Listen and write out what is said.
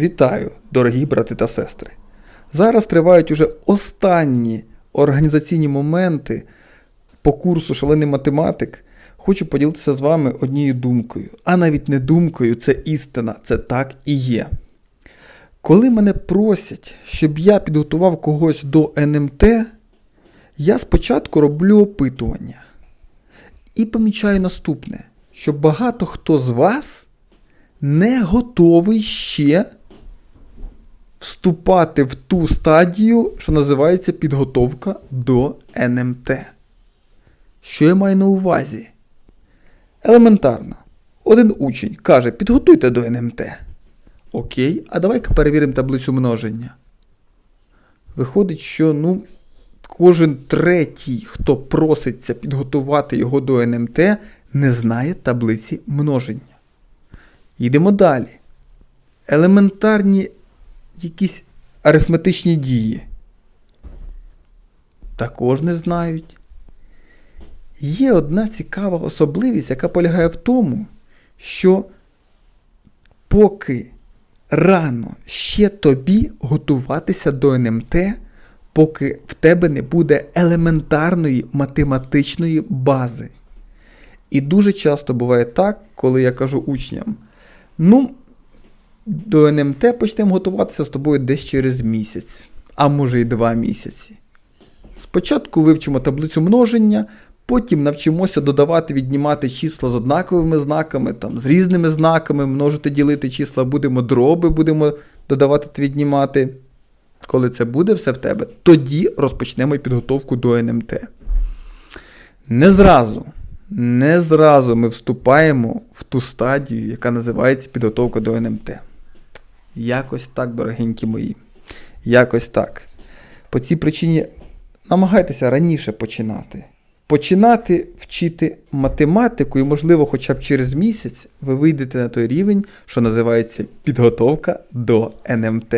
Вітаю, дорогі брати та сестри! Зараз тривають уже останні організаційні моменти по курсу Шалений математик. Хочу поділитися з вами однією думкою, а навіть не думкою, це істина, це так і є. Коли мене просять, щоб я підготував когось до НМТ, я спочатку роблю опитування і помічаю наступне, що багато хто з вас не готовий ще вступати в ту стадію, що називається підготовка до НМТ. Що я маю на увазі? Елементарно. Один учень каже: підготуйте до НМТ. Окей, а давай-ка перевіримо таблицю множення. Виходить, що ну, кожен третій, хто проситься підготувати його до НМТ, не знає таблиці множення. Йдемо далі. Елементарні якісь арифметичні дії. Також не знають. Є одна цікава особливість, яка полягає в тому, що поки рано ще тобі готуватися до НМТ, поки в тебе не буде елементарної математичної бази. І дуже часто буває так, коли я кажу учням: ну, до НМТ почнемо готуватися з тобою десь через місяць, а може й два місяці. Спочатку вивчимо таблицю множення, потім навчимося додавати, віднімати числа з однаковими знаками, там, з різними знаками, множити, ділити числа, будемо дроби, будемо додавати та віднімати. Коли це буде все в тебе, тоді розпочнемо підготовку до НМТ. Не зразу, не зразу ми вступаємо в ту стадію, яка називається підготовка до НМТ. Якось так, дорогенькі мої. Якось так. По цій причині намагайтеся раніше починати. Починати вчити математику, і, можливо, хоча б через місяць ви вийдете на той рівень, що називається підготовка до НМТ.